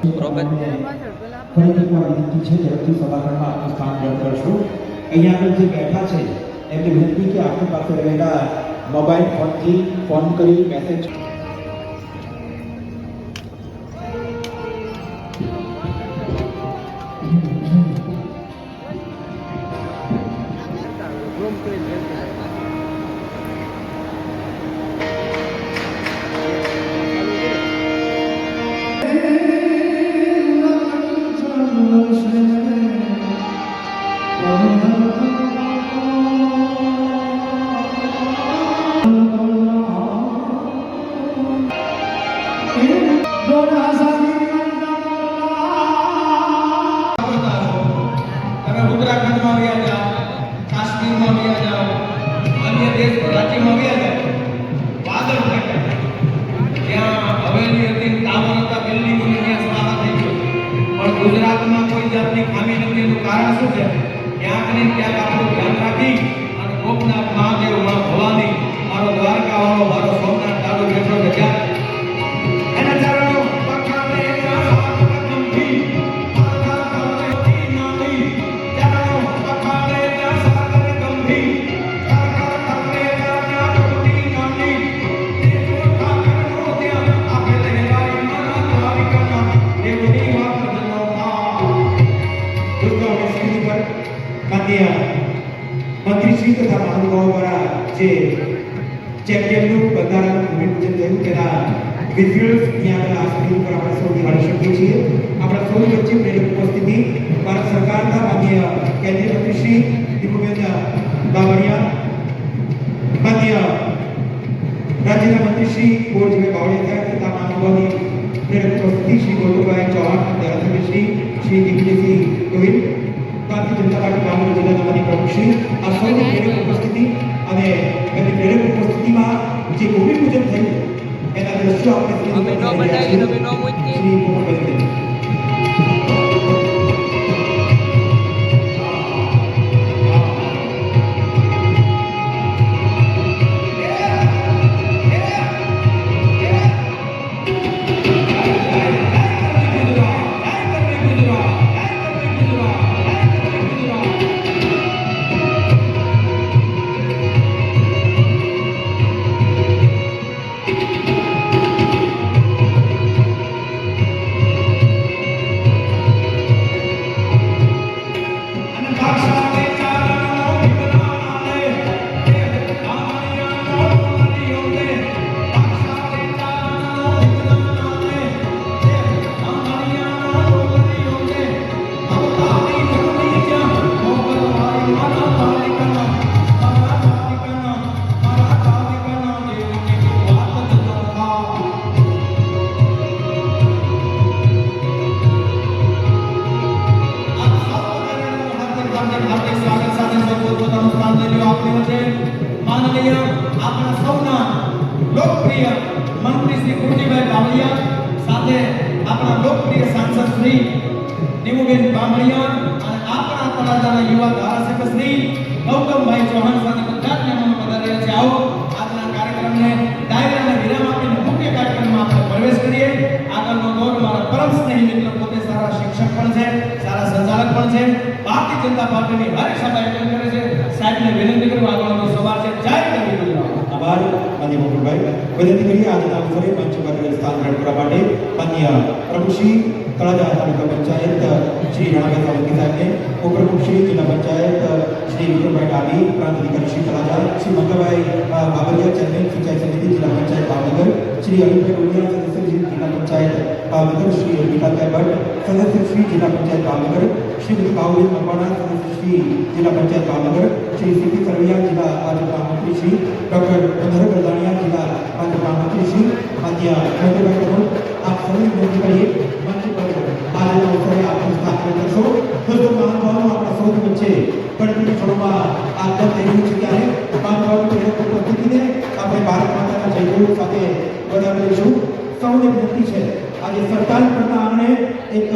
બાબત ફરીથી એકવાર વિનંતી છે ઝડપથી સભાખંડમાં આપનું સ્થાન ગ્રહણ કરશો અહીંયા જે બેઠા છે એમને વિનંતી કે આપની પાસે રહેલા મોબાઈલ ફોનથી ફોન કરી મેસેજ ઉત્તરાખંડમાં વ્યા જાઓ, કાશ્મીરમાં વ્યા જાઓ, અન્ય દેશ રાજ્યમાં વ્યા જાઓ. વાદળ ફાટ્યા ત્યાં હવેલી હતી ટાવર હતા બિલ્ડિંગોની ત્યાં સ્વાહા થઈ ગયો. પણ ગુજરાતમાં કોઈ જાતની ખામી નથી, એનું કારણ શું છે? ક્યાંક ને ક્યાંક આપણું ધ્યાન રાખી અને ગોપનાથ મહાદેવમાં ભવાની. મારો દ્વારકા વાળો મારો સોમનાથ દાદો બેઠો ત્યાં. ચેમ્પિયનનું બંધારણનું ભૂમિપૂજન થયું તેના વિઝ્યુઅલ્સ અહીંયા આપણે આ સ્ક્રીન પર આપણે સૌ નિહાળી શકીએ છીએ આપણા સૌ વચ્ચે પ્રેરક ઉપસ્થિતિ ભારત સરકારના માન્ય કેન્દ્રીય મંત્રી શ્રી દીપુબેન બાવળિયા માન્ય રાજ્યના મંત્રી શ્રી કુંવરજીભાઈ બાવળિયા સાહેબ તથા મહાનુભાવોની પ્રેરક ઉપસ્થિતિ શ્રી ગોવિંદભાઈ ચૌહાણ ધારાસભ્ય શ્રી દિગ્વિજયસિંહ ગોહિલ ભારતીય જનતા પાર્ટી ભાવનગર જિલ્લાના માન્ય પ્રમુખ શ્રી આ સૌની પ્રેરક ઉપસ્થિતિ અમે ન જોઈ રહ્યા બનાવી, છીએ. તમે ન મૂકી. માનનીય પધાર્યા છે. આપીને મુખ્ય કાર્યક્રમમાં પ્રવેશ કરીએ. આગળનો દોર મારા પરમ સ્નેહી મિત્ર પોતે સારા શિક્ષક પણ છે. સારા સંચાલક પણ છે. ભારતીય જનતા પાર્ટીની હરેક સભા એટેન્ડ કરે છે. સાહેબને વિનંતી કરું આગળનો સવાલ છે. જય ગરવી ગુજરાત. આભાર માન્ય મોહનભાઈ. વિનંતી કરીએ આજના અવસરે મંચ પર સ્થાન ગ્રહણ કરવા માટે માન્ય પ્રમુખશ્રી તળાજા તાલુકા પંચાયત શ્રી રણાભાઈ સાવંતી સાહેબને ઉપપ્રમુખશ્રી જિલ્લા પંચાયત શ્રી વિક્રમભાઈ ડાબી પ્રાંત અધિકારી શ્રી તળાજા શ્રી મંગળભાઈ અ, બાબરિયા ચેરમેન સિંચાઈ સમિતિ જિલ્લા પંચાયત ભાવનગર શ્રી અમિતભાઈ ડોડિયા સદસ્ય શ્રી જિલ્લા પંચાયત ભાવનગર શ્રી વિકાસભાઈ ભટ્ટ સદસ્ય શ્રી જિલ્લા પંચાયત ભાવનગર શ્રી મકવાણા સદસ્ય શ્રી જિલ્લા પંચાયત ભાવનગર, શ્રી સીપી સરવૈયા જિલ્લા ભાજપના મંત્રી શ્રી ડોક્ટર પંદર ગરદાણીયા જિલ્લા ભાજપના મંત્રી શ્રી મહેન્દ્રભાઈ કરોડ આપ સૌને વિનંતી કરીએ, મંચ પર આજના અવસરે આપનું સ્થાપન કરશો. દોસ્તો મહાનુભાવો આપણા સૌની વચ્ચે ગણતરી ક્ષણોમાં આગળ થઈ રહ્યું છે ત્યારે મહાનુભાવોની પ્રેરક ઉપસ્થિતિને આપણે ભારત માતાના જયઘોષ સાથે વધાવી લઈશું. સૌને વિનંતી છે. આજે સરકાર પરના આંગણે એક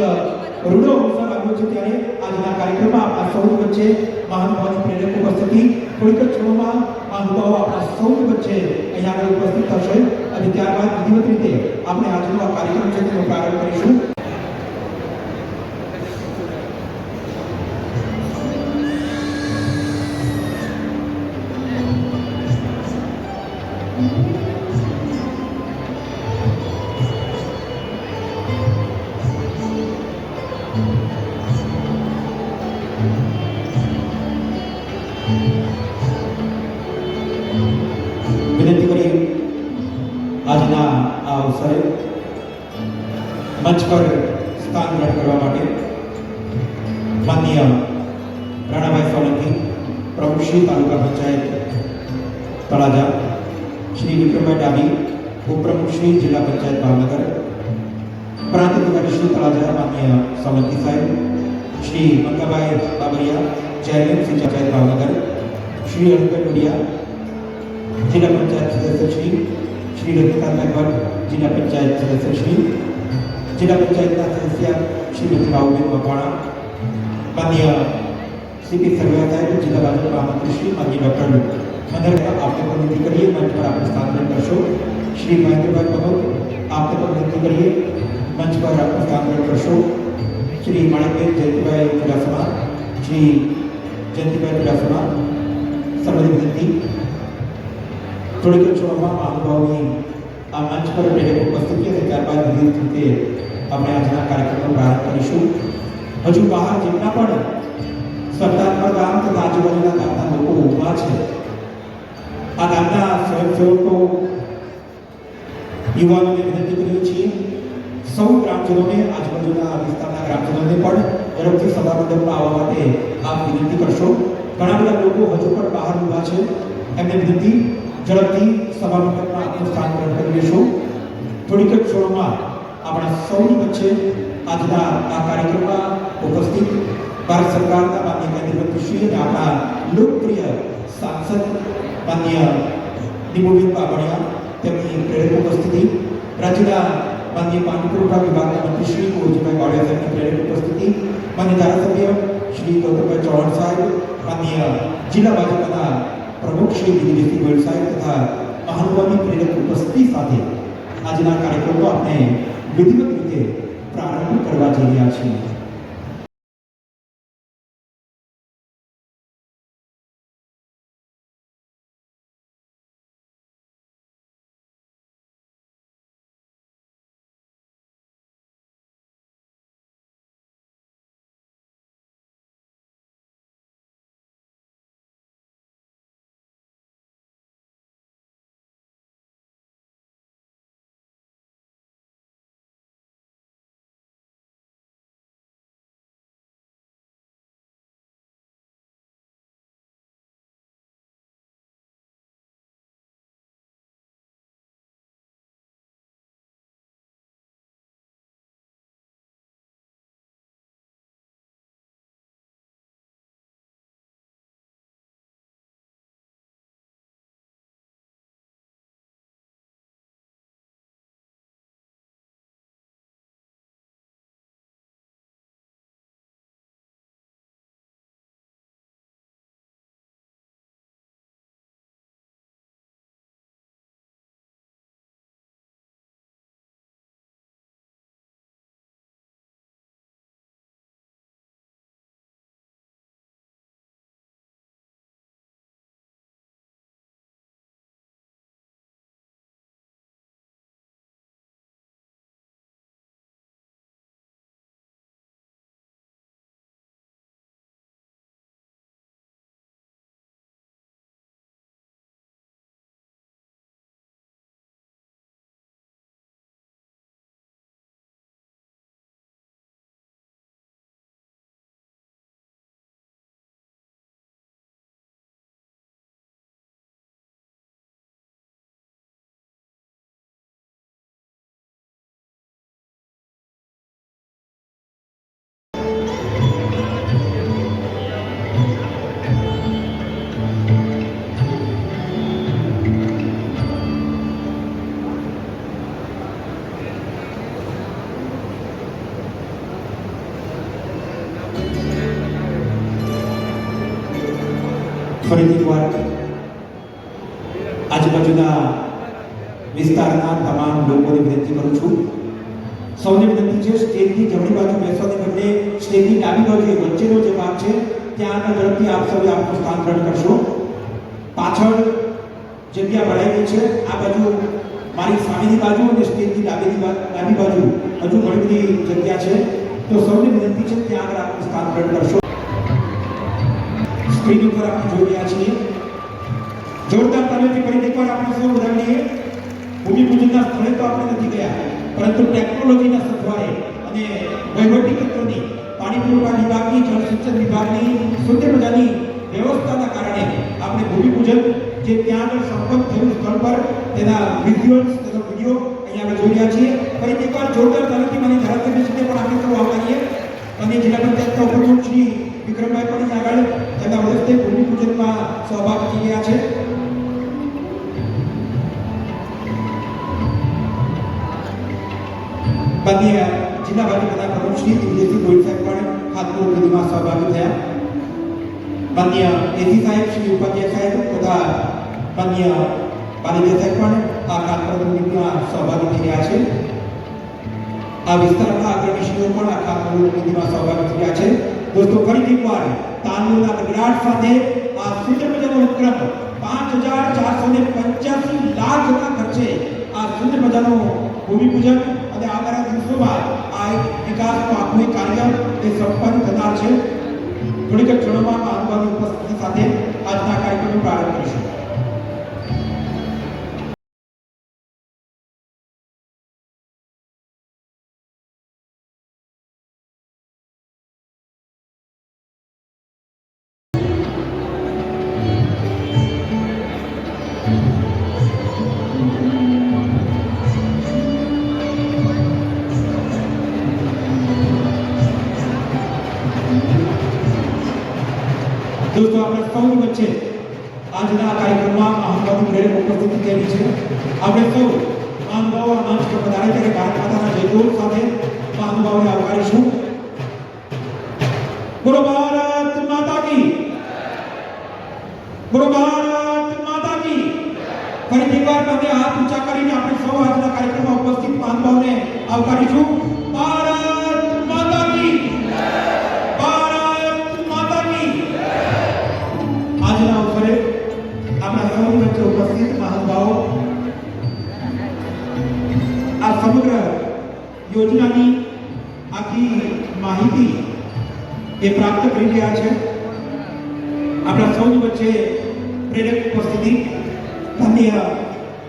રૂડો અવસર આવ્યો છે ત્યારે આજના કાર્યક્રમમાં આપણા સૌ વચ્ચે મહાનુભાવની પ્રેરક ઉપસ્થિતિ. થોડીક ક્ષણોમાં મહાનુભાવો આપણા સૌ વચ્ચે અહીંયા આગળ ઉપસ્થિત થશે. અને ત્યારબાદ વિધિવત રીતે આપણે આજનો આ કાર્યક્રમ છે તેનો પ્રારંભ કરીશું. મંચ પર સ્થાન ગ્રહણ કરવા માટે માનનીય રાણાભાઈ સોલંકી પ્રમુખ શ્રી તાલુકા પંચાયત તળાજા શ્રી વિક્રમભાઈ ડાબી ઉપપ્રમુખ શ્રી જિલ્લા પંચાયત ભાવનગર પ્રાંત અધિકારી શ્રી તળાજા માનનીય સોલંકી સાહેબ શ્રી મંગાભાઈ બાબરિયા ચેરમેન શ્રી પંચાયત ભાવનગર શ્રી અનુપેટ ડોડિયા જિલ્લા પંચાયત સદસ્ય શ્રી શ્રી રજનીકાંત ભટ્ટ જિલ્લા પંચાયત સદસ્ય શ્રી જિલ્લા પંચાયતના સદસ્ય શ્રી ભાઉબેન મકવાણા માન્ય સીપી સર્વે સાહેબ જિલ્લા ભાજપ મહામંત્રી શ્રી માન્ય ડોક્ટર મંદરકા આપને પણ વિનંતી કરીએ મંચ પર આપણે સ્થાન ગ્રહણ કરશો શ્રી મહેન્દ્રભાઈ ભગત આપને પણ વિનંતી કરીએ મંચ પર આપણે સ્થાન ગ્રહણ કરશો શ્રી માણેકબેન જયંતિભાઈ ચુડાસમા શ્રી જયંતિભાઈ ચુડાસમા સર્વની વિનંતી થોડીક ક્ષણોમાં મહાનુભાવોની આ મંચ પર પ્રેરક ઉપસ્થિતિ અને ત્યારબાદ વિવિધ રીતે આપણે આજના કાર્યક્રમનો પ્રારંભ કરીશું. હજુ બહાર જેટલા પણ સરદારપર ગામ તથા આજુબાજુના ગામના લોકો ઊભા છે, આ ગામના સ્વયંસેવકો, યુવાનોને વિનંતી કરીએ છીએ, સૌ ગ્રામજનોને, આજુબાજુના વિસ્તારના ગ્રામજનોને પણ ઝડપથી સભા મંડપમાં આવવા માટે આપ વિનંતી કરશો. ઘણા બધા લોકો હજુ પણ બહાર ઊભા છે. એમને વિનંતી ઝડપથી સભા મંડપમાં આપનું સ્થાન ગ્રહણ કરી લેશો થોડીક જ ક્ષણોમાં આપણા સૌની વચ્ચે આજના આ કાર્યક્રમમાં ઉપસ્થિત ભારત સરકારના માન્ય કેન્દ્રમંત્રી અને આપણા લોકપ્રિય સાંસદ માન્ય નિમુબેન બાબડિયા તેમની પ્રેરક ઉપસ્થિતિ, રાજ્યના માન્ય પાણી પુરવઠા વિભાગના મંત્રી શ્રી કુંવરજીભાઈ બાવળિયા સાહેબની પ્રેરક ઉપસ્થિતિ માન્ય ધારાસભ્ય શ્રી ગૌતમભાઈ ચૌહાણ સાહેબ માન્ય જિલ્લા ભાજપના પ્રમુખ શ્રી સાહેબ તથા મહાનુભાવની પ્રેરક ઉપસ્થિતિ સાથે આજના કાર્યક્રમનો આપણે વિધિવત રીતે પ્રારંભ કરવા જઈ રહ્યા છીએ. ફરીથી એકવાર આજુબાજુના વિસ્તારના તમામ લોકોને વિનંતી કરું છું. સૌને વિનંતી છે, સ્ટેજની જમણી બાજુ બેસવાને બદલે સ્ટેજની ડાબી બાજુ વચ્ચેનો જે ભાગ છે ત્યાં તરફથી આપ સૌએ આપનું સ્થાન ગ્રહણ કરશો. પાછળ જગ્યા ભરાઈ છે, આ બાજુ મારી સામેની બાજુ અને સ્ટેજની ડાબીની ડાબી બાજુ હજુ ઘણી બધી જગ્યા છે. તો સૌને વિનંતી છે, ત્યાં આગળ આપનું સ્થાન ગ્રહણ કરશો. સ્ક્રીન ઉપર આપણે જોઈ રહ્યા છીએ. જોરદાર તાલીમથી ફરી એકવાર આપણે સૌ વધાવીએ ભૂમિપૂજનના સ્થળે તો આપણે નથી ગયા, પરંતુ ટેકનોલોજીના સથવારે અને વહીવટી તંત્રની પાણી પુરવઠા વિભાગની જળ સિંચન વિભાગની, સુંદર મજાની વ્યવસ્થાના કારણે આપણે ભૂમિપૂજન જે ત્યાં આગળ સંપન્ન થયું સ્થળ પર તેના વિઝ્યુઅલ્સ તેનો વીડિયો અહીંયા આપણે જોઈ રહ્યા છીએ. ફરી એકવાર જોરદાર તાલીમથી મને ધારાસભ્યશ્રીને પણ આપણે સૌ આવકારીએ અને જિલ્લા પંચાયતના ઉપપ્રમુખ શ્રી વિક્રમભાઈ પણ આગળ તેમના વડે ભૂમિપૂજનમાં સહભાગી ગયા છે. માનનીય જિલ્લા બધા પ્રમુખ શ્રી દિવ્યસિંહ ગોયલ સાહેબ પણ ખાતમુહૂર્ત વિધિમાં સહભાગી થયા. માન્ય એસી સાહેબ, શ્રી ઉપાધ્યાય સાહેબ તથા માન્ય પાલિકા સાહેબ પણ આ ખાતમુહૂર્ત વિધિમાં સહભાગી થઈ રહ્યા છે. આ વિસ્તારના અગ્રણીશ્રીઓ પણ આ ખાતમુહૂર્ત વિધિમાં સહભાગી રહ્યા છે. દોસ્તો ફરીથી એકવાર તાલીઓના ગગડાટ સાથે આ સુંદર મજાનો ઉપક્રમ પાંચ હજાર ચારસો ને પંચ્યાસી લાખના ખર્ચે આ સુંદર મજાનો ભૂમિપૂજન અને આવનારા દિવસોમાં આ વિકાસનું આખું કાર્ય એ સંપન્ન થનાર છે. થોડીક ક્ષણોમાં આ અનુભવની ઉપસ્થિતિ સાથે આજના કાર્યક્રમનો પ્રારંભ કરીશું. સૌની વચ્ચે આજના કાર્યક્રમમાં મહાનુભાવની પ્રેરક ઉપસ્થિતિ કેવી છે? આપણે સૌ મહાનુભાવો આ પર પધારે ત્યારે ભારત માતાના જયઘોષ સાથે મહાનુભાવોને આવકારીશું. ગુરુ ભારત માતા કી. ગુરુ ભારત માતા કી. ફરીથી એકવાર તમે હાથ ઊંચા કરીને આપણે સૌ આજના કાર્યક્રમમાં ઉપસ્થિત મહાનુભાવોને આવકારીશું. યોજનાની આખી માહિતી એ પ્રાપ્ત કરી રહ્યા છે. આપણા સૌની વચ્ચે પ્રેરક ઉપસ્થિતિ માન્ય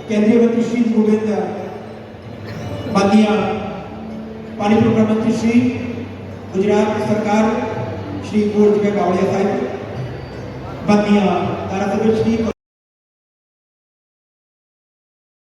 કેન્દ્રીય મંત્રી શ્રી ગોવિંદ માન્ય પાણી પુરવઠા મંત્રી શ્રી ગુજરાત સરકાર શ્રી ગોરધભાઈ બાવળિયા સાહેબ, માન્ય ધારાસભ્ય શ્રી